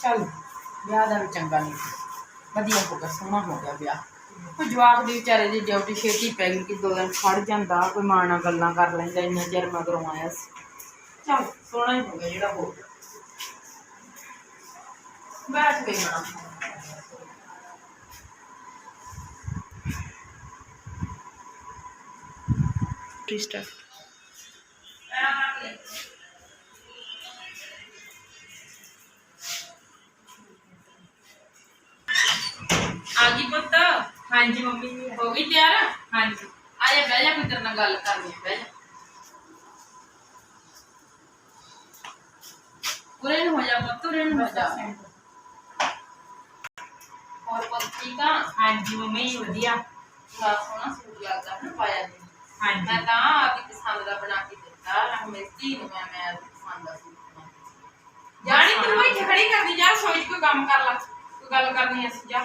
ਚੱਲ ਵਿਆਹ ਦਾ ਵੀ ਚੰਗਾ ਨਹੀਂ ਵਧੀਆ ਹੋ ਗਿਆ ਸੋਹਣਾ ਹੋ ਗਿਆ ਵਿਆਹ ਕੋਈ ਜਵਾਬ ਦੀ ਵਿਚਾਰੇ ਦੀ ਡਿਊਟੀ ਛੇਤੀ ਪੈ ਗਈ ਕਿ ਦੋ ਦਿਨ ਖੜ ਜਾਂਦਾ ਕੋਈ ਮਾਂ ਨਾਲ ਗੱਲਾਂ ਕਰ ਲੈਂਦਾ ਇੰਨਾ ਚਿਰ ਮਗਰੋਂ ਆਇਆ ਸੀ ਚੱਲ ਸੋਹਣਾ ਹੀ ਹੋ ਗਿਆ ਜਿਹੜਾ ਹੋ ਗਿਆ ਬੈਠ ਗਈ ਮਾਂ ਟ੍ਰਿਸਟਾ ਗਈ ਪੁੱਤ ਹਾਂਜੀ ਮੰਮੀ ਜੀ ਹੋ ਗਈ ਤਿਆਰ ਹਾਂਜੀ ਆ ਜਾ ਬਹਿ ਜਾ ਕੋਈ ਤੇਰੇ ਨਾਲ ਗੱਲ ਕਰਨੀ ਹੈ, ਬਹਿ ਜਾ ਉਰੇ ਨੂੰ ਹੋ ਜਾ ਪੁੱਤ ਉਰੇ ਨੂੰ ਹੋ ਜਾ ਹੋਰ ਪੁੱਤ ਠੀਕ ਆ ਹਾਂਜੀ ਮੰਮੀ ਜੀ ਵਧੀਆ ਬੜਾ ਸੋਹਣਾ ਸੂਟ ਲੱਗਦਾ ਨਾ ਪਾਇਆ ਜੀ ਮੈਂ ਹਾਂਜੀ ਤਾਂ ਆਪਣੀ ਪਸੰਦ ਦਾ ਬਣਾ ਕੇ ਦਿੱਤਾ ਨਾ ਮੇਰੀ ਧੀ ਨੂੰ ਮੈਂ ਮੈਂ ਆਪਣੀ ਪਸੰਦ ਦਾ ਸੂਟ ਬਣਾ ਕੇ ਦਿੱਤਾ। ਜਾਣੀ ਤੂੰ ਇੱਥੇ ਖੜੀ ਕਰਦੀ ਜਾ ਸੋਚ ਕੋਈ ਕੰਮ ਕਰ ਲੈ ਕੋਈ ਗੱਲ ਕਰਨੀ ਅਸੀਂ ਜਾ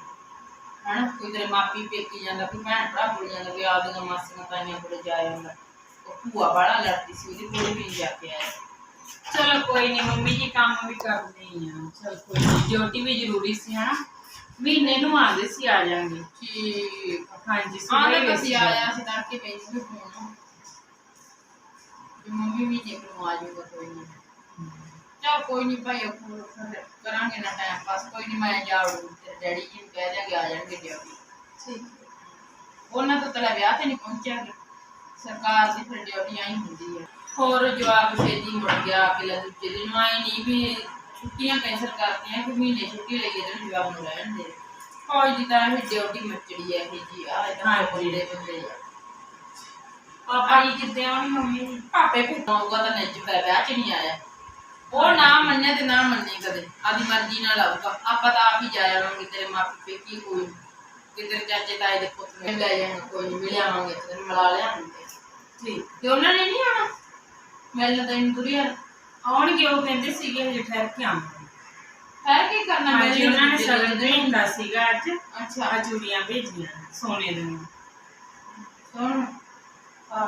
ਤੁਸੀਂ ਹਨਾ ਕੋਈ ਤੇਰੇ ਮਾਪੀ ਪੇਕੀ ਜਾਂਦਾ ਕੋਈ ਭੈਣ ਭਰਾ ਕੋਲ ਜਾਂਦਾ ਕੋਈ ਆਪਦੀਆਂ ਮਾਸੀਆਂ ਤਾਈਆਂ ਕੋਲ ਜਾ ਜਾਂਦਾ ਉਹ ਭੂਆ ਬਾੜਾ ਲੜਦੀ ਸੀ ਉਹਦੇ ਕੋਲ ਵੀ ਜਾ ਕੇ ਆਇਆ ਚਲੋ ਕੋਈ ਨਹੀਂ ਮੰਮੀ ਜੀ ਕੰਮ ਵੀ ਕਰਦੇ ਹੀ ਆ ਚਲ ਕੋਈ ਨਹੀਂ ਡਿਊਟੀ ਵੀ ਜ਼ਰੂਰੀ ਸੀ ਹਨਾ ਮਹੀਨੇ ਨੂੰ ਆਉਂਦੇ ਸੀ ਆ ਜਾਾਂਗੇ ਠੀਕ ਹਾਂਜੀ ਹਾਂ ਸਵੇਰੇ ਤਾਂ ਅਸੀਂ ਆਇਆ ਸੀ ਤੜਕੇ ਪਈ ਸੀ ਫੋਨ ਮੰਮੀ ਵੀ ਜੇ ਨੂੰ ਆ ਜਾਊਗਾ ਕੋਈ ਨਹੀਂ ਚਲ ਕੋਈ ਨਹੀਂ ਭਾਈ ਉਹ ਫਿਰ ਕਰਾਂਗੇ ਨਾ ਟਾਈਮ ਪਾਸ ਕੋਈ ਨਹੀਂ ਮੈਂ ਜਾਊਂ ਤੇ ਡੈਡੀ ਜੀ ਨੂੰ ਕਹਿ ਦਿਆਂਗੇ ਆ ਜਾਣਗੇ ਡਿਊਟੀ ਠੀਕ ਉਹਨਾਂ ਤੋਂ ਤੇਰਾ ਵਿਆਹ ਤੇ ਨਹੀਂ ਪਹੁੰਚਿਆਗੇ ਸਰਕਾਰ ਦੀ ਫਿਰ ਡਿਊਟੀ ਆਈ ਹੁੰਦੀ ਹੈ ਹੋਰ ਜਵਾਬ ਛੇਤੀ ਮੁੜ ਗਿਆ ਅਗਲੇ ਦੂਜੇ ਦਿਨ ਆਏ ਨਹੀਂ ਵੀ ਛੁੱਟੀਆਂ ਕੈਂਸਲ ਕਰਤੀਆਂ ਕਿ ਮਹੀਨੇ ਛੁੱਟੀ ਲਈ ਇਹਦੇ ਜਵਾਬ ਨੂੰ ਰਹਿਣ ਦੇ ਫੌਜ ਦੀ ਤਾਂ ਇਹ ਡਿਊਟੀ ਮੱਚੜੀ ਹੈ ਇਹ ਜੀ ਆ ਇਹਦਾ ਹਾਂਜੀ। ਜਿਹੜੇ ਬੰਦੇ ਆ ਪਾਪਾ ਜੀ ਕਿੱਥੇ ਆਉਣੀ ਮੰਮੀ ਜੀ ਭਾਪੇ ਭੁੱਖਾ ਹੋਊਗਾ ਤਾਂ ਨੱਚ ਪੈ ਵਿਆਹ ਚ ਨਹੀਂ ਆਇਆ ਉਹ ਨਾ ਮੰਨੇ ਤੇ ਨਾ ਮੰਨੇ ਕਦੇ। ਆਦੀ ਮਰਜ਼ੀ ਨਾਲ ਆਊਗਾ। ਆਪਾਂ ਤਾਂ ਆਪ ਹੀ ਜਾ ਆਵਾਂਗੇ ਤੇਰੇ ਮਾਪੇ ਪੇਕੀ ਕੋਈ ਕਿ ਤੇਰੇ ਚਾਚੇ ਤਾਏ ਦੇ ਪੁੱਤ ਨੂੰ ਲੈ ਜਾਵਾਂਗੇ ਕੋਈ ਨਹੀਂ ਮਿਲ ਆਵਾਂਗੇ ਤੈਨੂੰ ਮਿਲਾ ਲਿਆਵਾਂਗੇ। ਠੀਕ। ਤੇ ਉਹਨਾਂ ਨੇ ਨਹੀਂ ਆਉਣਾ? ਮਿਲਣ ਤੈਨੂੰ ਤੁਰਿਆ ਆਉਣਗੇ ਉਹ ਕਹਿੰਦੇ ਸੀਗੇ ਹਜੇ ਠਹਿਰ ਕੇ ਆਉਂਗੇ ਹੈ ਕੀ ਕਰਨਾ? ਹਾਂਜੀ ਮਿਲਣ ਉਹਨਾਂ ਨੇ ਸਗਨ ਦਿਨ? ਭੇਜਦਾ ਸੀਗਾ ਅੱਜ। ਅੱਛਾ। ਆ ਚੂੜੀਆਂ ਭੇਜੀਆਂ ਸੋਨੇ ਦੀਆਂ। ਆ। ਹਾਂ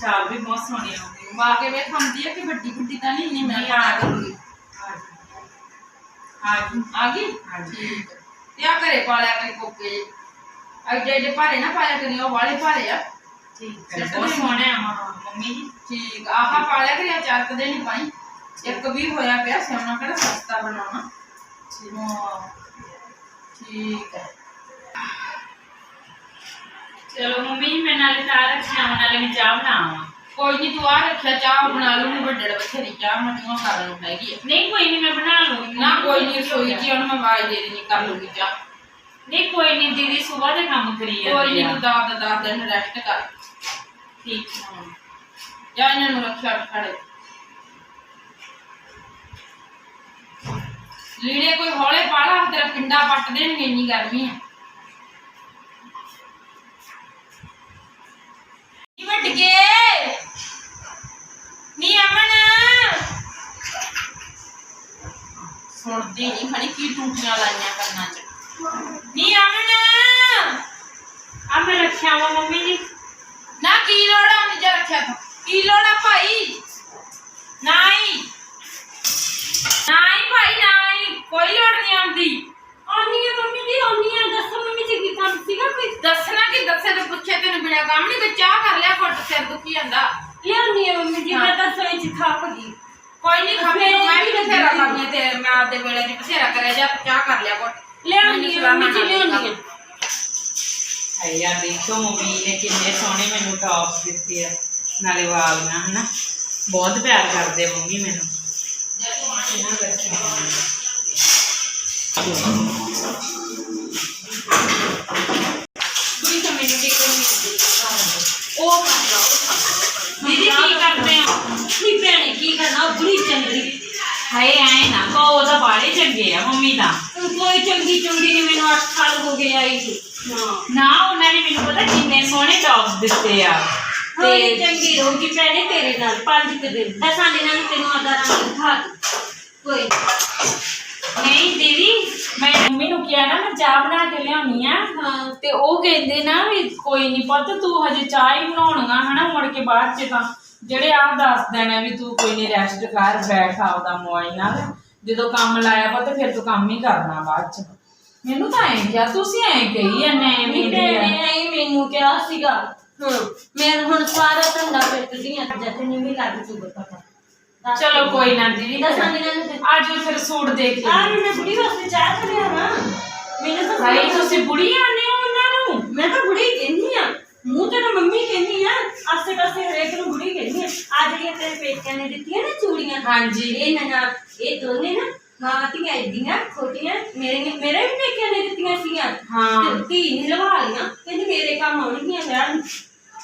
ਛਾਪ ਵੀ ਬਹੁਤ ਸੋਹਣੀ ਆ। ਮੰਮੀ ਮਾ ਕੇ ਵੇਖ ਹੁੰਦੀ ਹੈ ਕਿ ਵੱਡੀ ਵੱਡੀ ਤਾਂ ਨਹੀਂ ਨਹੀਂ ਮੈਂ ਨਹੀਂ, ਪਤਾ ਆ ਹਾਂਜੀ ਆ ਗਈ। ਠੀਕ। ਤੇ ਆ ਘਰੇ ਪਾਲਿਆ ਕਰੀ ਕੋਕੇ। ਐਡੇ ਐਡੇ ਭਾਰੇ ਨਾ ਪਾਇਆ ਕਰੀ ਉਹ ਵਾਲੇ ਭਾਰੇ ਆ। ਠੀਕ ਹੈ ਬਹੁਤ ਸੋਹਣੇ ਆ ਮੰਮੀ ਜੀ। ਠੀਕ ਆਹ ਪਾਲਿਆ ਕਰੀ ਆ ਚਾਰ ਕਦੇ ਨਹੀਂ ਪਾਈ। ਇੱਕ ਵੀ ਹੋਇਆ ਪਿਆ ਸਿਆਉਣਾ ਕਿਹੜਾ ਸਸਤਾ ਬਣਾਉਣਾ। ਠੀਕ ਹੈ चलो मम्मी मैं नाले चाह रखी आवा नाले मैं चाह बनावा कोई नहीं तू आ रखा चाह बना लूँगी बड़े बथेरी चाह मठियों सारा उठाएगी नहीं कोई नहीं मैं बना लूँगी ना कोई नहीं सोई जी और मैं आवाज़ दे रही कर लूँगी चाह नहीं कोई नहीं दीदी सुबह से काम करी है कोई नहीं तू दादा दादा दिन रेस्ट कर ठीक है जा इन्हें रखिया खड़े लीड़े कोई हौले पाला तेरा पिंडा पट देंगे इन्नी गर्मी है ਕੇ ਨੀ ਅਮਨ ਸੁਣਦੀ ਨਹੀਂ ਖੜੀ ਕੀ ਟੂਟੀਆਂ ਲਾਈਆਂ ਕੰਨਾਂ 'ਚ ਨੀ ਅਮਨ ਆ ਮੈਂ ਰੱਖਿਆ ਵਾ ਮੰਮੀ ਜੀ ਨਾ ਕੀ ਲੋੜ ਆ ਨਿਜਾ ਰੱਖਿਆ ਤੂੰ ਕੀ ਲੋੜ ਆ ਭਾਈ ਨਹੀਂ ਨਹੀਂ ਭਾਈ ਨਹੀਂ ਕੋਈ ਲੋੜ ਨਹੀਂ ਆਉਂਦੀ ਆਉਣੀ ਹੈ ਮੰਮੀ ਜੀ ਆਉਣੀ ਹੈ ਦੱਸੋ ਮੰਮੀ ਜੀ ਕੀ ਕੰਮ ਸੀਗਾ ਕੋਈ? ਦੱਸਣਾ ਕਿ? ਦੱਸੇ ਤੇ ਪੁੱਛੇ ਤੈਨੂੰ ਬਿਨਾ ਕੰਮ ਨਹੀਂ ਤੇ ਚਾਹ ਕਰ ਲਿਆ ਘੁੱਟ ਸਿਰ ਦੁਖੀ ਜਾਂਦਾ। ਲਿਆਉਣੀ ਹੈ ਮੰਮੀ ਜੀ ਮੈਂ ਤਾਂ ਸੋਈ ਚ ਥੱਪ ਗਈ। ਕੋਈ ਨਹੀਂ ਖਾਵੇ ਮੈਂ ਵੀ ਬਥੇਰਾ ਕਰਦੀ ਤੇ ਮੈਂ ਆਪਦੇ ਵੇਲੇ ਦੀ ਬਥੇਰਾ ਕਰਿਆ ਜਾ ਚਾਹ ਕਰ ਲਿਆ ਕੋਟ ਲਿਆਉਂਦੀ ਆ ਮੰਮੀ ਜੀ ਲਿਆਉਂਦੀ ਆ। ਯਾਰ ਦੇਖੋ ਮੰਮੀ ਨੇ ਕਿੰਨੇ ਸੋਹਣੇ ਮੈਨੂੰ ਟੌਪਸ ਦਿੱਤੇ ਆ। ਨਾਲੇ ਵਾਲੀਆਂ ਹਨਾ? ਬਹੁਤ ਪਿਆਰ ਕਰਦੇ ਆ ਮੰਮੀ ਮੈਨੂੰ। ਹਾਏ ਐ ਨਾ ਕਹੋ ਉਹ ਤਾਂ ਬਾੜੇ ਚੰਗੇ ਆ ਮੰਮੀ ਤਾਂ। ਕੋਈ ਚੰਗੀ ਚੰਗੀ ਨਹੀਂ ਮੈਨੂੰ 8 ਸਾਲ ਹੋ ਗਏ ਆਈ ਨਾ। ਉਹਨਾਂ ਨੇ ਮੈਨੂੰ ਪਤਾ ਕਿੰਨੇ ਸੋਹਣੇ ਟੌਪਸ ਦਿੱਤੇ ਆ। ਤੇ ਤੇ ਚੰਗੀ ਰਹੂਗੀ ਭੈਣੇ ਤੇਰੇ ਨਾਲ ਪੰਜ ਕੁ ਦਿਨ। ਦਸਾਂ ਦਿਨਾਂ ਨੂੰ ਤੈਨੂੰ ਆਦਾ ਰੰਗ ਦਿਖਾ ਦੂੰ। ਕੋਈ ਨੀ। ਨਹੀਂ ਦੀਦੀ ਮੈਂ ਮੰਮੀ ਨੂੰ ਕਿਹਾ ਨਾ ਮੈਂ ਚਾਹ ਬਣਾ ਕੇ ਲਿਆਉਣੀ ਆ। ਹਾਂ। ਤੇ ਉਹ ਕਹਿੰਦੇ ਨਾ ਵੀ ਕੋਈ ਨਹੀਂ ਪੁੱਤ ਤੂੰ ਹਜੇ ਚਾਹ ਹੀ ਬਣਾਉਣਗਾ ਹਨਾ ਮੁੜ ਕੇ ਬਾਅਦ ਚ ਤਾਂ। ਜਿਹੜੇ ਆਪ ਦੱਸ ਦੇਣਾ ਵੀ ਤੂੰ ਕੋਈ ਨਹੀਂ ਰੈਸਟ ਕਰ ਬੈਠ ਆਪਦਾ ਮੋਬਾਈਲ ਨਾਲ। ਜਦੋਂ ਕੰਮ ਲਾਇਆ ਪੁੱਤ ਫਿਰ ਤੂੰ ਕੰਮ ਹੀ ਕਰਨਾ ਬਾਅਦ ਚ। ਮੈਨੂੰ ਤਾਂ ਐਂ ਕਿਹਾ ਤੁਸੀਂ ਐਂ ਕਹੀ ਐਨੇ ਨੀ ਐਵੇਂ ਭੈਣੇ ਐਂ ਮੈਨੂੰ ਕਿਹਾ ਸੀਗਾ। ਹਾਂ। ਮੈਂ ਹੁਣ ਸਾਰਾ ਧੰਦਾ ਪਿੱਟਦੀ ਆ ਜਦ ਤੈਨੂੰ ਵੀ ਲੱਗ ਜੂਗਾ ਪਤਾ। ਦੱਸ ਚਲੋ ਕੋਈ ਨਾ ਦੀਦੀ ਦਸਾਂ ਦਿਨਾਂ ਨੂੰ ਤੇ- ਅੱਜ ਫਿਰ ਸੂਟ ਦੇਖ ਆ ਲਈ ਵੀ ਮੈਂ ਬੁੜੀ ਵਾਸਤੇ ਚਾਹ ਕਰਿਆ ਵਾ ਮੈਨੂੰ ਤਾਂ ਭਾਈ ਤੁਸੀਂ ਬੁੜੀ ਆਨੇ ਹੋ ਉਹਨਾਂ ਨੂੰ ਮੈਂ ਤਾਂ ਬੁੜੀ ਕਹਿੰਦੀ ਆ ਮੂੰਹ ਤੇ ਤਾਂ ਮੰਮੀ ਕਹਿੰਦੀ ਆ ਆਸੇ ਪਾਸੇ ਹਰੇਕ ਨੂੰ ਬੁੜੀ ਕਹਿੰਦੀ ਆ ਆ ਜਿਹੜੀਆਂ ਤੇਰੇ ਪੇਕਿਆਂ ਨੇ ਦਿੱਤੀਆਂ ਨਾ ਚੂੜੀਆਂ ਹਾਂਜੀ ਇਹ ਨਾ ਨਾ ਇਹ ਦੋਨੇ ਨਾ ਮਾਂ ਧੀਆਂ ਏਡੀਆਂ ਖੋਟੀਆਂ ਮੇਰੇ ਨੇ ਮੇਰੇ ਵੀ ਪੇਕਿਆਂ ਨੇ ਦਿੱਤੀਆਂ ਸੀਗੀਆਂ ਹਾਂ। ਤੇ ਧੀ ਨੇ ਲਵਾ ਲਈਆਂ ਕਹਿੰਦੀ ਮੇਰੇ ਕੰਮ ਆਉਣਗੀਆਂ ਵਿਆਹ ਨੂੰ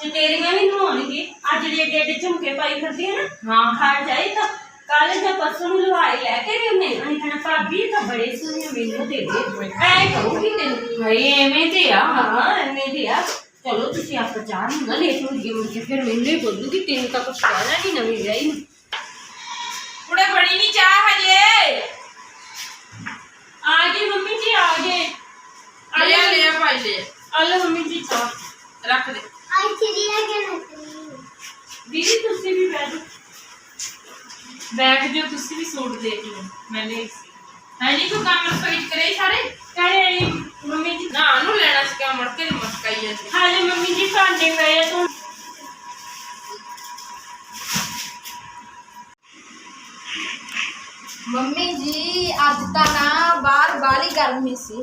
ਤੇ ਤੇਰੀਆਂ ਵੀ ਨਵਾਉਣਗੇ ਅੱਜ ਜਿਹੜੇ ਏਡੇ ਏਡੇ ਝੁਮਕੇ ਪਾਈ ਫਿਰਦੀ ਆ ਨਾ ਹਾਂ ਖੜ ਜਾਏ ਤਾਂ ਕੱਲ ਜਾਂ ਪਰਸੋਂ ਨੂੰ ਲਵਾਈ ਲੈ ਕੇ ਵੀ ਉਹਨੇ ਉਹਨੇ ਕਹਿਣਾ ਭਾਬੀ ਇਹ ਤਾਂ ਬੜੇ ਸੋਹਣੇ ਮੈਨੂੰ ਦੇ ਦੇ ਐ ਕਹੂਗੀ ਤੈਨੂੰ ਭਾਈ ਐਵੇਂ ਤੇ ਆ ਹਾਂ ਐਵੇਂ ਦੇ ਆ ਚਲੋ ਤੁਸੀਂ ਆਪ ਚਾਹ ਨੂੰ ਨਾ ਲੇਟ ਹੋ ਗਏ ਮੁੜ ਕੇ ਫਿਰ ਮੈਨੂੰ ਹੀ ਬੋਲੂਗੀ ਤੈਨੂੰ ਤਾਂ ਕੁਛ ਕਹਿਣਾ ਨਹੀਂ ਨਵੀਂ ਵਿਆਹੀ ਨੂੰ ਕੁੜੇ ਬਣੀ ਨਹੀਂ ਚਾਹ ਹਜੇ ਆ ਗਏ ਮੰਮੀ ਜੀ ਆ ਗਏ ਆ ਲੈ ਲੈ ਲੈ ਭਾਈ ਲੈ ਆ ਲੈ ਮੰਮੀ ਜੀ ਚਾਹ ਰੱਖ ਦੇ दीदी तुसी भी बैठ बैठ जाओ तुसी भी सूट देख लो। मैं ले है नहीं कोई काम रसोई करे सारे? कहे मम्मी जी। ना नु लेना सी क्या मड़के नु है हाँ जी मम्मी जी भांडे पए तो मम्मी जी आज तो ना बाहर बाली गर्मी सी।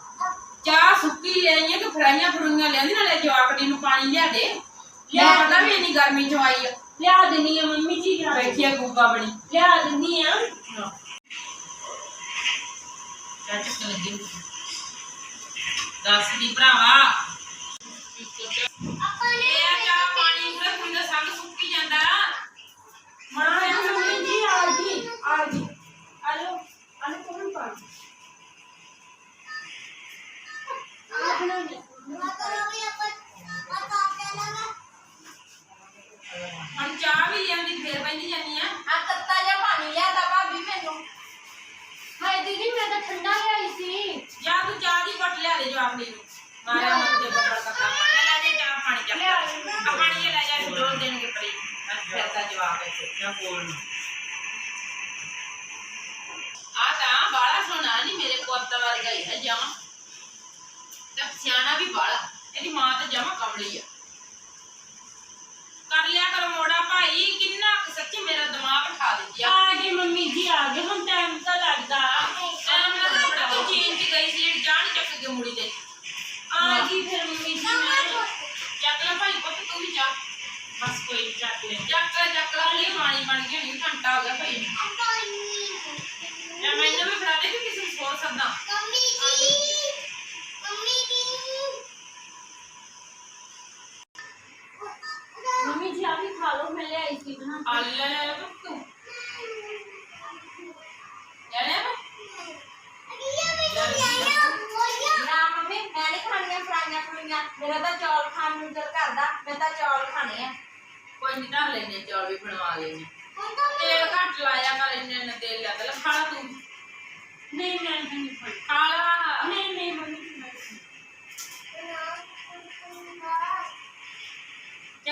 ਚਾਹ ਸੁੱਕੀ ਲਿਆਈਆਂ ਕਿ ਫਰਾਈਆਂ ਫਰੂਈਆਂ ਲਿਆਂਦੀ ਨਾਲੇ ਜਵਾਕੜੀ ਨੂੰ ਪਾਣੀ ਲਿਆ ਦੇ। ਲਿਆ ਪਤਾ ਵੀ ਇੰਨੀ ਗਰਮੀ ਚ ਆਈ ਆ। ਲਿਆ ਦਿੰਨੀ ਆ ਮੰਮੀ ਜੀ ਲਿਆ ਬੈਠੀ ਆ ਗੁੱਗਾ ਬਣੀ ਲਿਆ ਦਿੰਨੀ ਆ। ਚਾਹ ਚੱਕ ਲੱਗੀ ਦੱਸ ਦੀ ਭਰਾਵਾ। ਇਹ ਆ ਚਾਹ ਪਾਣੀ ਪੂਰਾ ਕੁੜੀ ਦਾ ਸੰਗ ਸੁੱਕੀ ਜਾਂਦਾ। ਮਣਾ ਮੰਮੀ ਜੀ ਆ ਗਈ ਆ ਗਈ। ਹੁਣ ਚਾਹ ਵੀ ਲਿਆਂਦੀ ਫੇਰ ਬੈਠੀ ਜਾਨੀ ਆ ਆ ਤੱਤਾ ਜਿਹਾ ਪਾਣੀ ਲਿਆ ਦਾ ਭਾਬੀ ਮੈਨੂੰ ਹਾਏ ਦੀਦੀ ਮੈਂ ਤਾਂ ਠੰਡਾ ਲਿਆਈ ਸੀ ਜਾਂ ਤੂੰ ਚਾਹ ਦੀ ਘੁੱਟ ਲਿਆ ਦੇ ਜਵਾਕੜੀ ਨੂੰ ਮਾਰਿਆ ਮੱਥੇ ਬੱਬਲ ਕੱਪੜਾ ਪਾਣੀ ਲੈ ਦੇ ਚਾਹ ਪਾਣੀ ਚੱਕ ਆ ਪਾਣੀ ਇਹ ਲੈ ਜਾ ਦੋ ਦੇਣਗੇ ਪਰੀ ਫਿਰ ਤਾਂ ਜਵਾਬ ਹੈ ਨਾ ਬੋਲ ਆ ਤਾਂ ਬਾਲਾ ਸੋਨਾ ਨਹੀਂ ਮੇਰੇ ਪੁੱਤ ਵਰਗਾ ਹੀ ਹੈ ਜਮਾ ਤੇ ਸਿਆਣਾ ਵੀ ਬਾਲਾ ਇਹਦੀ ਮਾਂ ਤਾਂ ਜਮਾ ਕਮਲੀ ਆ। ਕਰ ਲਿਆ ਕਰ ਮੋੜਾ ਭਾਈ ਕਿੰਨਾ ਕੁ ਸੱਚੀ ਮੇਰਾ ਦਿਮਾਗ ਖਾ ਦਿੰਦੀ ਆ। ਆ ਗਈ ਮੰਮੀ ਜੀ ਆ ਗਏ ਹੁਣ ਟਾਈਮ ਤਾਂ ਲੱਗਦਾ। ਟਾਈਮ ਨਾਲ ਤਾਂ ਤੂੰ ਚੀਨ ਚ ਗਈ ਸੀ ਜਿਹੜੀ ਜਾਣ ਚੱਕ ਕੇ ਮੁੜੀ ਤੇ। ਆ ਗਈ ਫਿਰ ਮੰਮੀ ਜੀ ਮੈਂ ਚੱਕ ਲੈ ਭਾਈ ਪੁੱਤ ਤੂੰ ਵੀ ਜਾ ਬਸ ਕੋਈ ਨੀ, ਚੱਕ ਲੈ। ਚੱਕ ਲੈ ਚੱਕ ਲੈ। ਲਈ ਪਾਣੀ ਬਣ ਗਿਆ ਨਹੀਂ ਘੰਟਾ ਹੋ ਗਿਆ ਭਾਈ।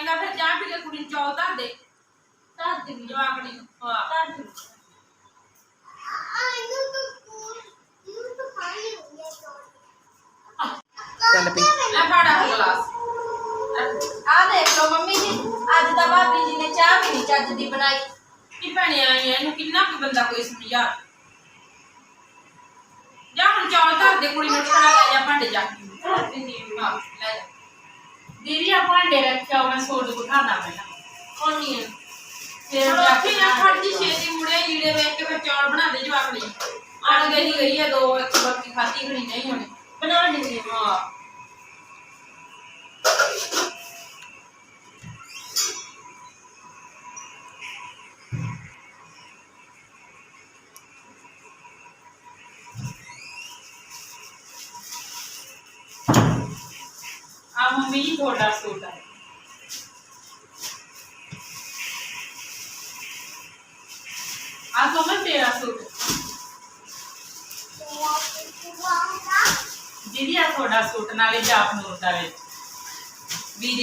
ਚੰਗਾ ਫਿਰ ਚਾਹ ਪੀ ਕੇ ਕੁੜੀ ਨੂੰ ਚੌਲ ਧਰ ਦੇ। ਧਰ ਦਿੰਦੀ ਹਾਂ, ਜਵਾਕੜੀ ਨੂੰ ਹਾਂ। ਧਰ ਦਿੰਦੀ ਚੱਲ। ਪੀ। ਲੈ ਫੜਾ ਗਲਾਸ। ਆ ਦੇਖ ਲਓ ਮੰਮੀ ਜੀ ਅੱਜ ਤਾਂ ਭਾਬੀ ਜੀ ਨੇ ਚਾਹ ਵੀ ਨਹੀਂ ਚੱਜ ਦੀ ਬਣਾਈ। ਕੀ ਭੈਣੇ ਆਈ ਐ ਇਹਨੂੰ ਕਿੰਨਾ ਕੁ ਬੰਦਾ ਕੋਈ ਸਮਝਾ? ਜਾ ਹੁਣ ਚੌਲ ਧਰ ਦੇ ਕੁੜੀ ਨੂੰ ਖੜਾ ਲੈ ਜਾ ਭਾਂਡੇ ਜਾ ਕੇ ਧਰ ਦਿੰਦੀ। ਹਾਂ ਲੈ ਜਾ। ਦੀਦੀ ਆ ਭਾਂਡੇ ਰੱਖਿਆ ਮੈਂ ਸੂਟ ਬਿਠਾਦਾ ਪਹਿਲਾਂ। ਕੋਣੀ ਐ ਫਿਰ ਅੱਖੀ ਨਾ ਜੀ ਛੇਤੀ ਮੁੜੇ ਲੀੜੇ ਵੇਖ ਕੇ ਫਿਰ ਚੌਲ ਬਣਾ ਦੇ ਜਵਾਕੜੀ ਆਣ ਗਈ ਗਈ ਐ ਦੋ ਇੱਕ ਬਾਕੀ ਖਾਤੀ ਖਣੀ ਨਹੀਂ ਹੋਣੀ। ਬਣਾ ਦਿੰਦੀ ਹਾਂ।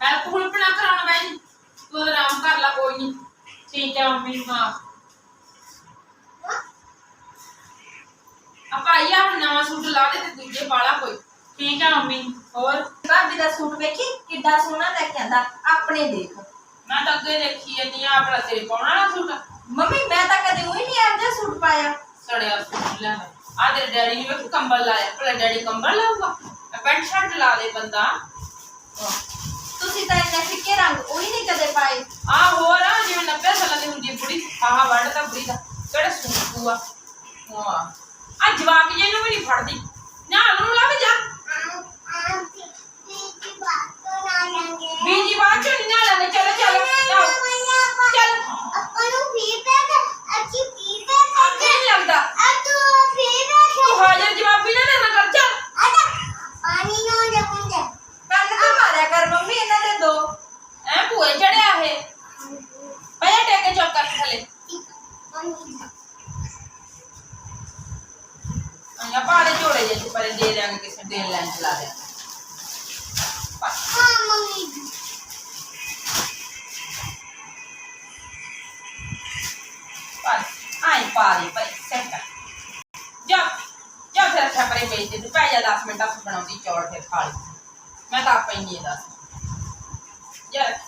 ਜਾ ਨਾ ਤੇ ਤੂੰ ਜਾ ਜਾ ਜਾ ਹੈਲਪ ਨਾ ਹੈਲਪ ਬਣਾ ਕਰਾਉਣਾ ਬਾਈ ਤੂੰ ਉਹਦਾ ਆਰਾਮ ਕਰ ਲੈ ਕੋਈ ਨਹੀਂ ਠੀਕ ਹੈ ਮੰਮੀ ਹਾਂ। ਆਪਾਂ ਆਇਆ ਹੁਣ ਨਵਾਂ ਸੂਟ ਲਾ ਦੇ ਤੇ ਦੂਜੇ ਪਾਲਾ ਕੋਈ। ਠੀਕ ਹੈ ਮੰਮੀ। ਹੋਰ? ਭਾਬੀ ਦਾ ਸੂਟ ਵੇਖੀ ਕਿੱਡਾ ਸੋਹਣਾ ਲੈ ਕੇ ਆਂਦਾ ਆਪਣੇ ਦੇਖ। ਮੈਂ ਤਾਂ ਅੱਗੇ ਦੇਖੀ ਜਾਂਦੀ ਆ ਆਪਣਾ ਤੇਰੇ ਪਾਉਣਾ ਨਾ ਸੂਟ। ਮੰਮੀ ਮੈਂ ਤਾਂ ਕਦੇ ਉਹੀ ਨਹੀਂ ਇਹੋ ਜਿਹਾ ਸੂਟ ਪਾਇਆ। ਸੜਿਆ ਸੂਟ ਲੈ। ਆ ਤੇਰੇ ਡੈਡੀ ਨੇ ਵੇਖ ਕੰਬਲ ਲਾਇਆ। ਭਲਾ ਡੈਡੀ ਕੰਬਲ ਲਾਊਗਾ? ਪੈਂਟ ਸ਼ਰਟ ਲਾ ਦੇ ਬੰਦਾ। ਤੁਸੀਂ ਤਾਂ ਇੰਨੇ ਫਿੱਕੇ ਰੰਗ ਉਹੀ ਨਹੀਂ ਕਦੇ ਪਾਏ ਆ ਹੋਰ ਆ ਜਿਵੇਂ 90 ਸਾਲਾਂ ਦੀ ਹੁੰਦੀ ਹੈ ਬੁੜੀ ਆਹ ਵੜਦਾ ਬੁੜੀ ਦਾ ਕਿਹੜਾ ਸੂਟ ਪੂਆ ਹਾਂ ਆ ਜਵਾਕ ਜੇ ਨੂੰ ਵੀ ਨਹੀਂ ਫੜਦੀ ਨਾ ਨੂੰ ਲੱਭ ਜਾ ਬੀਜੀ ਬਾਅਦ ਚੋਂ ਨਾ ਲੈਣੇ ਚਲੋ ਚਲੋ ਜਾਓ ਚੱਲ ਖਾ ਲਈ ਮੈਂ ਤਾਂ ਆਪੇ ਹੀ ਨਹੀਂ ਦੱਸ। ਯਾਰ।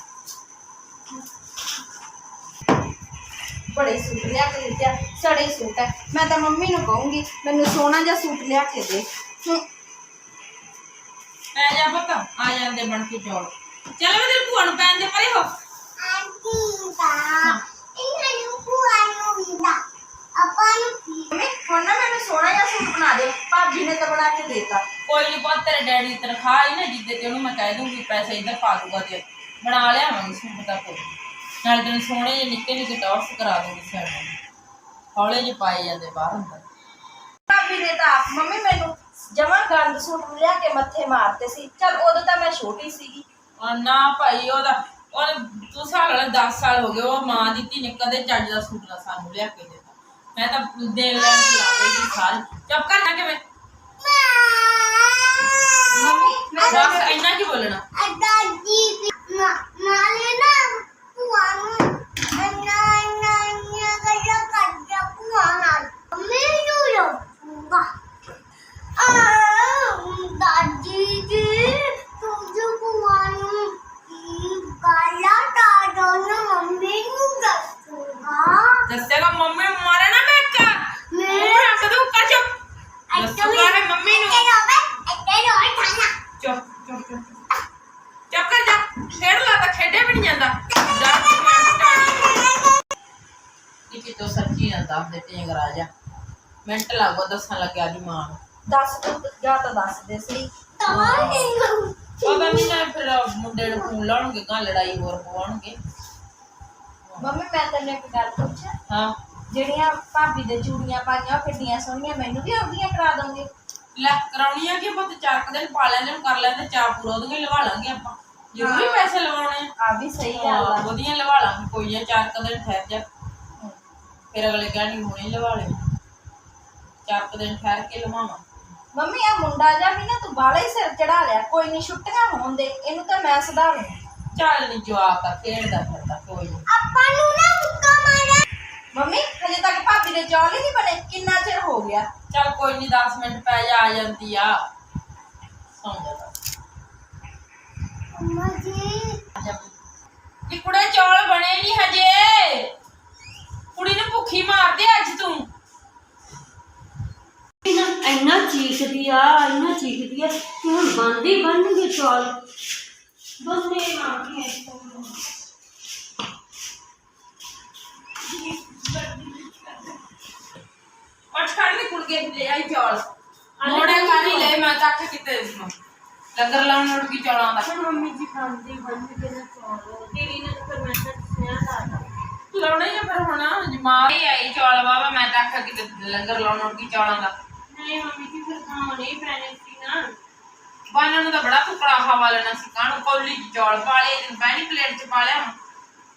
ਬੜੇ ਸੂਟ ਲਿਆ ਕੇ ਦਿੱਤੇ ਸੜੇ ਸੂਟ ਹੈ ਮੈਂ ਤਾਂ ਮੰਮੀ ਨੂੰ ਕਹੂੰਗੀ ਮੈਨੂੰ ਸੋਹਣਾ ਜਿਹਾ ਸੂਟ ਲਿਆ ਕੇ ਦੇ। ਹੂੰ, ਪੈ ਜਾ ਪੁੱਤ ਆ ਜਾਂਦੇ ਬਣ ਕੇ ਚੌੜ ਚੱਲ ਮੈਂ ਤੇਰੀ ਭੂਆ ਨੂੰ ਪੈਣ ਦੇ ਪਰੇ ਹੋ। ਮੰਮੀ ਹੁਣ ਨਾ ਮੈਨੂੰ ਸੋਹਣਾ ਜਿਹਾ ਸੂਟ ਬਣਾ ਦੇ। ਭਾਬੀ ਨੇ ਤਾਂ ਬਣਾ ਕੇ ਦੇਤਾ। ਕੋਈ ਨਹੀਂ ਪੁੱਤ ਤੇਰੇ ਡੈਡੀ ਦੀ ਤਨਖਾਹ ਹੀ ਨਾ ਜਿੱਦੇ ਤੇ ਉਹਨੂੰ ਮੈਂ ਕਹਿ ਦੂੰਗੀ ਪੈਸੇ ਇੱਧਰ ਪਾ ਦੂਗਾ ਤੇ ਬਣਾ ਲਿਆਵਾਂਗੇ ਸੂਟ ਦਾ ਕੋਈ। ਨਾਲ ਤੈਨੂੰ ਸੋਹਣੇ ਜਿਹੇ ਨਿੱਕੇ ਨਿੱਕੇ ਟੌਰਸ ਕਰਾ ਦੂੰਗੀ ਸਾਈਡ ਹੌਲੇ ਜਿਹੇ ਪਾਏ ਜਾਂਦੇ ਬਾਹਰ ਅੰਦਰ। ਭਾਬੀ ਨੇ ਤਾਂ ਆਪ ਮੰਮੀ ਮੈਨੂੰ ਜਮਾ ਗੰਦ ਸੂਟ ਲਿਆ ਕੇ ਮੱਥੇ ਮਾਰਤੇ ਸੀ। ਚਲ ਉਦੋਂ ਤਾਂ ਮੈਂ ਛੋਟੀ ਸੀਗੀ। ਆ ਨਾ ਭਾਈ ਉਹਦਾ ਉਹ ਤੂੰ ਸਾਲ ਵਾਲਾ 10 ਸਾਲ ਹੋ ਗਏ ਉਹ ਮਾਂ ਦੀ ਧੀ ਨੇ ਕਦੇ ਚੱਜ ਦਾ ਸੂਟ ਨਾ ਸਾਨੂੰ ਲਿਆ ਕੇ ਦਿੱਤਾ। ਮੈਂ ਤਾਂ ਦੇਣ ਲੈਣ ਚ ਲਾ ਗਈ ਸੀ ਸਾਰੀ। ਚੁੱਪ ਕਰ ਨਾ ਕਿਵੇਂ? दादी जी तुझे बुआ ਮਿੰਟ ਲੱਗੋ ਦੱਸਣ ਲੱਗਿਆ ਦੀ ਮਾਂ ਨੂੰ ਦੱਸ ਤੂੰ ਜਾਂ ਤਾਂ ਦੱਸ ਦੇ ਸਹੀ। ਪਤਾ ਨਹੀਂ ਨਾ ਫਿਰ ਮੁੰਡੇ ਨੂੰ ਫੋਨ ਲਾਉਣਗੇ ਕਾਂ ਲੜਾਈ ਹੋਰ ਪਵਾਉਣਗੇ। ਮੰਮੀ ਮੈਂ ਤੈਨੂੰ ਇੱਕ ਗੱਲ ਪੁੱਛਾਂ। ਹਾਂ। ਜਿਹੜੀਆਂ ਭਾਬੀ ਦੇ ਚੂੜੀਆਂ ਪਾਈਆਂ ਉਹ ਕਿੱਡੀਆਂ ਸੋਹਣੀਆਂ ਮੈਨੂੰ ਵੀ ਉਹਦੀਆਂ ਕਰਾ ਦੋਗੇ। ਲੈ ਕਰਾਉਣੀਆਂ ਕਿ ਆਪਾਂ ਤੇ ਚਾਰ ਕੁ ਦਿਨ ਪਾ ਲੈਂਦੇ ਕਰ ਲੈਂਦੇ ਚਾਹ ਪੂਰਾ ਉਹਦੀਆਂ ਲਵਾ ਲਾਂਗੇ ਆਪਾਂ। ਜ਼ਰੂਰੀ ਪੈਸੇ ਲਵਾਉਣੇ ਆ। ਆ ਵੀ ਸਹੀ ਗੱਲ ਆ। ਉਹਦੀਆਂ ਲਵਾ ਲਾਂਗੇ ਕੋਈ ਨਾ ਚਾਰ ਕੁ ਦਿਨ ਠਹਿਰ ਜਾ। ਫਿਰ ਅਗਲੇ ਕਹਿਣਗੇ ਹੁਣੇ ਲਵਾ ਲੈ। ਚਾਰ ਕੁ ਦਿਨ ਠਹਿਰ ਕੇ ਲਵਾਵਾਂ। ਮੰਮੀ ਆ ਮੁੰਡਾ ਜਾ ਵੀ ਨਾ ਤੂੰ ਬਾਲਾ ਹੀ ਸਿਰ ਚੜਾ ਲਿਆ ਕੋਈ ਨਹੀਂ ਛੁੱਟੀਆਂ ਹੋਣ ਦੇ ਇਹਨੂੰ ਤਾਂ ਮੈਂ ਸੁਧਾਰੂ। ਚੱਲ ਨੀ ਜਵਾਕ ਆ ਖੇਡਦਾ ਫਿਰਦਾ ਕੋਈ ਨੀ। ਆਪਾਂ ਨੂੰ ਨਾ ਮੁੱਕਾ ਮਾਰਿਆ। ਮੰਮੀ ਹਜੇ ਤੱਕ ਭਾਬੀ ਦੇ ਚੌਲ ਹੀ ਨਹੀਂ ਬਣੇ ਕਿੰਨਾ ਚਿਰ ਹੋ ਗਿਆ? ਚੱਲ ਕੋਈ ਨਹੀਂ 10 ਮਿੰਟ ਪੈ ਜਾ ਆ ਜਾਂਦੀ ਆ। ਸੌਂ ਜਾ ਬਸ। ਅੰਮਾ ਜੀ। ਕਿ ਕੁੜੇ ਚੌਲ ਬਣੇ ਨਹੀਂ ਹਜੇ। ਕੁੜੀ ਨੂੰ ਭੁੱਖੀ ਮਾਰਦੇ ਅੱਜ ਤੂੰ। ਇੰਨਾ ਇੰਨਾ ਚੀਕਦੀ ਆ ਇੰਨਾ ਚੀਕਦੀ ਆ ਕਿ ਹੁਣ ਬੰਦੇ ਬਣਨਗੇ ਚੌਲ। ਬੰਦੇ ਆਗੇ ਉੱਠ ਖੜ ਕੇ ਕੁੜ ਕੇ ਲੈ ਆਈ ਚੌਲ। ਮੋੜੇ ਕਰ ਹੀ ਲੈ ਮੈਂ ਤੱਕ ਕਿਤੇ ਲੰਗਰ ਲਾਉਣ ਉੱਠ ਗਈ ਚੌਲਾਂ ਦਾ? ਹੁਣ ਮੰਮੀ ਜੀ ਖਾਂਦੇ ਬਣਨਗੇ ਨਾ ਚੌਲ। ਤੇਰੀ ਨੇ ਤਾਂ ਫਿਰ ਮੈਂ ਤਾਂ ਸੁਣਿਆ ਕਰਦਾ ਲਾਉਣਾ ਹੀ ਆ ਫਿਰ ਹੁਣ? ਜਮਾ ਹੀ ਆਈ ਚੌਲ ਵਾਵਾ ਮੈਂ ਤੱਕ ਕਿਤੇ ਲੰਗਰ ਲਾਉਣ ਉੱਠ ਗਈ ਚੌਲਾਂ ਦਾ। ਨਹੀਂ ਮੰਮੀ ਜੀ ਫਿਰ ਖਾਣੇ ਹੀ ਪੈਣੇ ਸੀ ਨਾ ਬਾਨਾਂ ਨੂੰ ਤਾਂ ਬੜਾ ਟੁਕੜਾ ਹਵਾ ਲੈਣਾ ਸੀ ਕਾਹਨੂੰ ਕੌਲੀ ਚ ਚੌਲ ਪਾ ਲਏ ਤੇ ਪੈਣੀ ਪਲੇਟ ਚ ਪਾ ਲਿਆ।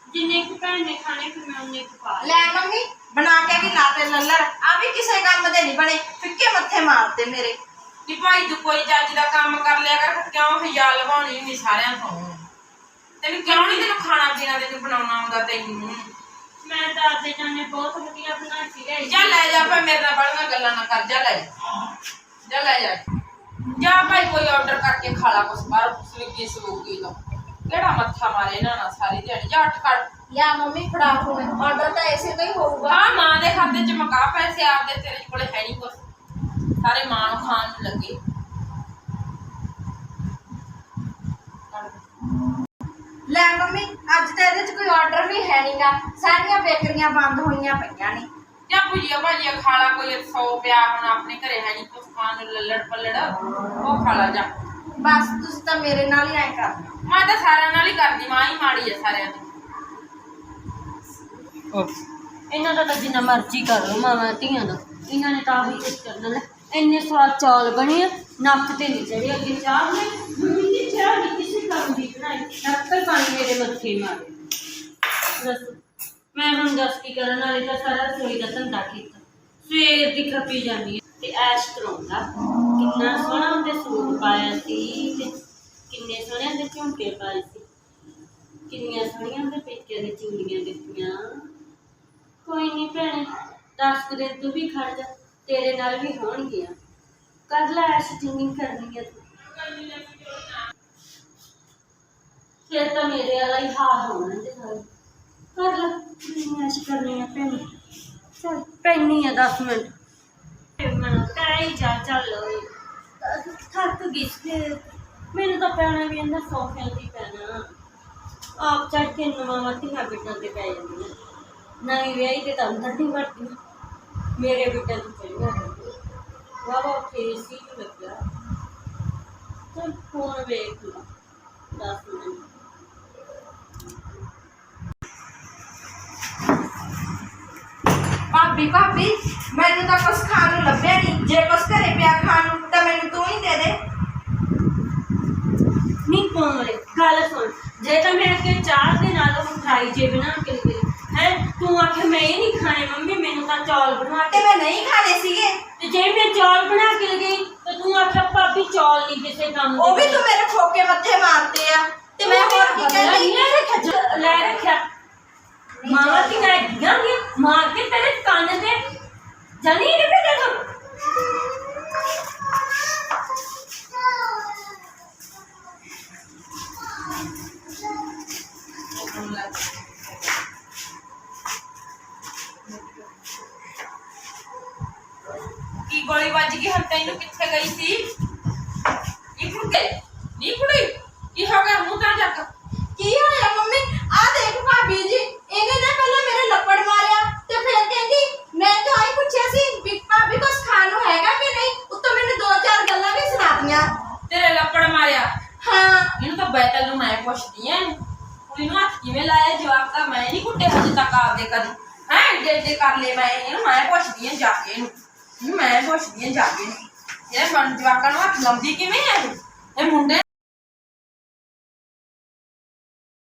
ਜਿੰਨੇ ਕੁ ਭੈਣ ਨੇ ਖਾਣੇ ਫਿਰ ਮੈਂ ਉਹਨੇ ਕੁ ਪਾ ਲਏ। ਲੈ ਮੰਮੀ ਬਣਾ ਕੇ ਵੀ ਲਾਤੇ ਲੱਲਰ। ਆ ਵੀ ਕਿਸੇ ਕੰਮ ਦੇ ਨਹੀਂ ਬਣੇ ਫਿੱਕੇ ਮੱਥੇ ਮਾਰਦੇ ਮੇਰੇ। ਨੀ ਭਾਈ ਤੂੰ ਕੋਈ ਜੱਜ ਦਾ ਕੰਮ ਕਰ ਲਿਆ ਕਰ ਕਿਉਂ ਹਿਜਾ ਲਵਾਉਣੀ ਨਹੀਂ ਸਾਰਿਆਂ ਤੋਂ? ਤੈਨੂੰ ਕਿਉਂ ਨਹੀਂ ਤੈਨੂੰ ਖਾਣਾ ਪੀਣਾ ਤੈਨੂੰ ਬਣਾਉਣਾ ਆਉਂਦਾ ਤੈਨੂੰ? ਮੈਂ ਤਾਂ ਆਦੇ ਜਾਣੇ ਬਹੁਤ ਵਧੀਆ ਬਣਾ ਕੇ ਲਿਆਈ ਜਾ ਲੈ ਜਾ ਭਾਈ ਮੇਰੇ ਨਾਲ ਬੜੀਆਂ ਗੱਲਾਂ ਨਾ ਕਰ ਜਾ ਲੈ ਜਾ। ਜਾ ਲੈ ਜਾ। ਜਾ ਭਾਈ ਕੋਈ ਆਰਡਰ ਕਰਕੇ ਖਾ ਲਾ ਕੁਛ ਬਾਹਰ ਸਵਿਗੀ ਸਵੂਗੀ ਤੋਂ। ਕਿਹੜਾ ਮੱਥਾ ਮਾਰੇ ਇਹਨਾਂ ਨਾਲ ਸਾਰੀ ਦਿਹਾੜੀ? ਜਾ ਅੱਠ ਕਰ ਲਿਆ ਮੰਮੀ ਫੜਾ ਫੋਨ ਆਰਡਰ ਤਾਂ ਐਸੇ ਤੋਂ ਹੀ ਹੋਊਗਾ। ਹਾਂ ਮਾਂ ਦੇ ਖਾਤੇ 'ਚ ਮਕਾ ਪੈਸੇ ਆਪਦੇ ਤੇਰੇ ਕੋਲੇ ਹੈ ਨਹੀਂ ਕੁਛ। ਸਾਰੇ ਮਾਂ ਨੂੰ ਖਾਣ ਨੂੰ ਲੱਗੇ। ਲੈ ਮੰਮੀ ਅੱਜ ਤਾਂ ਇਹਦੇ 'ਚ ਕੋਈ ਆਰਡਰ ਵੀ ਹੈ ਨਹੀਂਗਾ ਸਾਰੀਆਂ ਬੇਕਰੀਆਂ ਬੰਦ ਹੋਈਆਂ ਪਈਆਂ ਨੇ ਜਾਂ ਭੁਜੀਆ ਭਾਜੀਆ ਖਾ ਲਾ ਕੋਈ 100 ਪਿਆ ਹੁਣ ਆਪਣੇ ਘਰੇ ਹੈ ਨਹੀਂ ਕੁਛ ਖਾਣ ਨੂੰ ਲੱਲੜ ਪੱਲੜ ਉਹ ਖਾ ਲਾ ਜਾ ਬਸ ਤੁਸੀਂ ਤਾਂ ਮੇਰੇ ਨਾਲ ਹੀ ਐ ਕਰਨਾ ਮੈਂ ਤਾਂ ਸਾਰਿਆਂ ਨਾਲ ਹੀ ਕਰਦੀ ਮਾਂ ਹੀ ਮਾੜੀ ਹੈ ਸਾਰਿਆਂ ਦੀ ਇਹਨਾਂ ਦਾ ਤਾਂ ਜਿੰਨਾ ਮਰਜ਼ੀ ਕਰ ਲਓ ਮਾਵਾਂ ਧੀਆਂ ਦਾ ਇਹਨਾਂ ਨੇ ਤਾਂ ਆਹੀ ਕੁਝ ਕਰਨਾ ਲੈ ਇੰਨੇ ਸਵਾਦ ਚੌਲ ਬਣੇ ਆ ਨੱਕ ਤੇ ਨਹੀਂ ਚੜੇ ਅੱਗੇ ਚਾਹ ਨੇ ਮੇਰੇ ਮੱਥੇ ਮਾਰੇ। ਦੱਸ, ਮੈਂ ਹੁਣ ਦੱਸ ਕੀ ਕਰਨ ਵਾਲੇ ਤਾਂ ਸਾਰਾ ਰਸੋਈ ਦਾ ਧੰਦਾ ਕੀਤਾ। ਸਵੇਰ ਦੀ ਖੱਪੀ ਜਾਂਦੀ ਹੈ ਤੇ ਐਸ਼ ਕਰਾਉਂਦਾ। ਕਿੰਨਾ ਸੋਹਣਾ ਉਹਦੇ ਸੂਟ ਪਾਇਆ ਸੀ ਤੇ ਕਿੰਨੇ ਸੋਹਣੇ ਉਹਦੇ ਝੁਮਕੇ ਪਾਏ ਸੀ। ਕਿੰਨੀਆਂ ਸੋਹਣੀਆਂ ਉਹਦੇ ਪੇਕੇ ਦੇ ਚੂੜੀਆਂ ਦਿੱਤੀਆਂ। ਕੋਈ ਨਹੀਂ ਭੈਣੇ, ਦਸ ਕੁ ਦਿਨ ਤੂੰ ਵੀ ਖੜ ਜਾ, ਤੇਰੇ ਨਾਲ ਵੀ ਹੋਣਗੀਆਂ। ਕਰ ਲੈ ਐਸ਼ ਜਿੰਨੀ ਕਰਨੀ ਹੈ ਤੂੰ। ਫਿਰ ਤਾਂ ਮੇਰੇ ਵਾਲਾ ਹੀ ਹਾਲ ਹੋਣਾ ਤੇ ਨਾਲ ਕਰ ਲੈ ਜਿੰਨੀ ਐਸ਼ ਕਰਨੀ ਹੈ ਭੈਣੇ ਚਲ ਪੈਣੀ ਆ 10 ਮਿੰਟ ਫਿਰ ਮੈਂ ਕਰਾਈ ਜਾ ਚੱਲ ਅਹ ਥੱਕ ਗਈ ਸੀ ਫਿਰ। ਮੈਨੂੰ ਤਾਂ ਪੈਣਾ ਵੀ ਇਹਨਾਂ ਸੋਫਿਆਂ ਤੇ ਹੀ ਪੈਣਾ ਆਪ ਚੜ ਕੇ ਨਵਾਂ ਧੀਆਂ ਬਿੱਟਾਂ ਤੇ ਪੈ ਜਾਂਦੀਆਂ ਨਵੀਂ ਵਿਆਹੀ ਤੇ ਤਾਂ ਅੰਦਰ ਨਹੀਂ ਵੜਦੀ ਮੇਰੇ ਬਿੱਟਾਂ ਤੇ ਚੜੀਆਂ ਰਹਿੰਦੀਆਂ ਵਾਵਾ ਫੇਸ ਹੀ ਨੀ ਲੱਗਿਆ ਚਲ ਫੋਨ ਵੇਖ ਲਾ 10 ਮਿੰਟ ਭਾਬੀ ਭਾਬੀ ਮੈਨੂੰ ਤਾਂ ਕੁਛ ਖਾਣ ਨੂੰ ਲੱਭਿਆ ਨਹੀਂ ਜੇ ਕੁਛ ਘਰੇ ਪਿਆ ਖਾਣ ਨੂੰ ਤਾਂ ਮੈਨੂੰ ਤੂੰ ਹੀ ਦੇ ਦੇ। ਨਹੀਂ ਕੋਮਰੇ ਗੱਲ ਸੁਣ। ਜੇ ਤਾਂ ਮੈਂ ਅੱਗੇ ਚਾਹ ਦੇ ਨਾਲ ਉਹ ਖਾਈ ਜੇ ਬਣਾ ਕੇ ਦੇ ਹੈ? ਤੂੰ ਆਖੇ ਮੈਂ ਇਹ ਨਹੀਂ ਖਾਣੇ ਮੰਮੀ ਮੈਨੂੰ ਤਾਂ ਚੌਲ ਬਣਾ ਤੇ ਕੇ ਮੈਂ ਨਹੀਂ ਖਾਣੇ ਸੀਗੇ। ਤੇ ਜੇ ਮੈਂ ਚੌਲ ਬਣਾ ਕੇ ਲਗਈ ਤਾਂ ਤੂੰ ਆਖਿਆ ਭਾਬੀ ਚੌਲ ਨਹੀਂ ਕਿਸੇ ਕੰਮ ਉਹ ਵੀ ਤੂੰ ਮੇਰੇ ਖੋਕੇ ਮੱਥੇ ਮਾਰਦੇ ਆ। ਤੇ ਮੈਂ ਹੋਰ ਕੀ ਕਹਿੰਦੀ ਲੈ ਰੱਖਿਆ। मामा की नाइट दिया मुझे मार के तेरे कान से जानी है कितने देखो की गोलीबाजी की हत्या इन कितने गई थी? ये हो गया मुँह कहाँ जाकर की हो? गया मम्मी आ देखो भाभी जी। ਇਹਨੇ ਨਾ ਪਹਿਲਾਂ ਮੇਰੇ ਲੱਪੜ ਮਾਰਿਆ ਤੇ ਫਿਰ ਕਹਿੰਦੀ ਮੈਂ ਤਾਂ ਆਈ ਪੁੱਛਿਆ ਸੀ ਵੀ ਭਾਬੀ ਕੁਝ ਖਾਣ ਨੂੰ ਹੈਗਾ ਕਿ ਨਹੀਂ? ਉੱਤੋਂ ਮੈਨੂੰ ਦੋ ਚਾਰ ਗੱਲਾਂ ਵੀ ਸੁਣਾਤੀਆਂ ਤੇਰੇ ਲੱਪੜ ਮਾਰਿਆ? ਹਾਂ। ਇਹਨੂੰ ਤਾਂ ਬੈਤਲ ਨੂੰ ਮੈਂ ਪੁੱਛਦੀ ਐ ਕੁੜੀ ਨੂੰ ਹੱਥ ਕਿਵੇਂ ਲਾਇਆ? ਜਵਾਬ ਤਾਂ ਮੈਂ ਨਹੀਂ ਕੁੱਟੇ ਹਜੇ ਤੱਕ ਆਪਦੇ ਕਦੀ। ਹੈ ਏਡੇ ਏਡੇ ਕਰ ਲੈ ਮੈਂ ਇਹਨੂੰ ਮੈਂ ਪੁੱਛਦੀ ਐ ਜਾ ਕੇ ਇਹਨੂੰ। ਮੈਂ ਪੁੱਛਦੀ ਐ ਜਾ ਕੇ ਇਹਨੂੰ। ਇਹ ਬਣ ਜਵਾਕਾਂ ਨੂੰ ਹੱਥ ਲਾਉਂਦੀ ਕਿਵੇਂ ਐ ਇਹ ਮੁੰਡੇ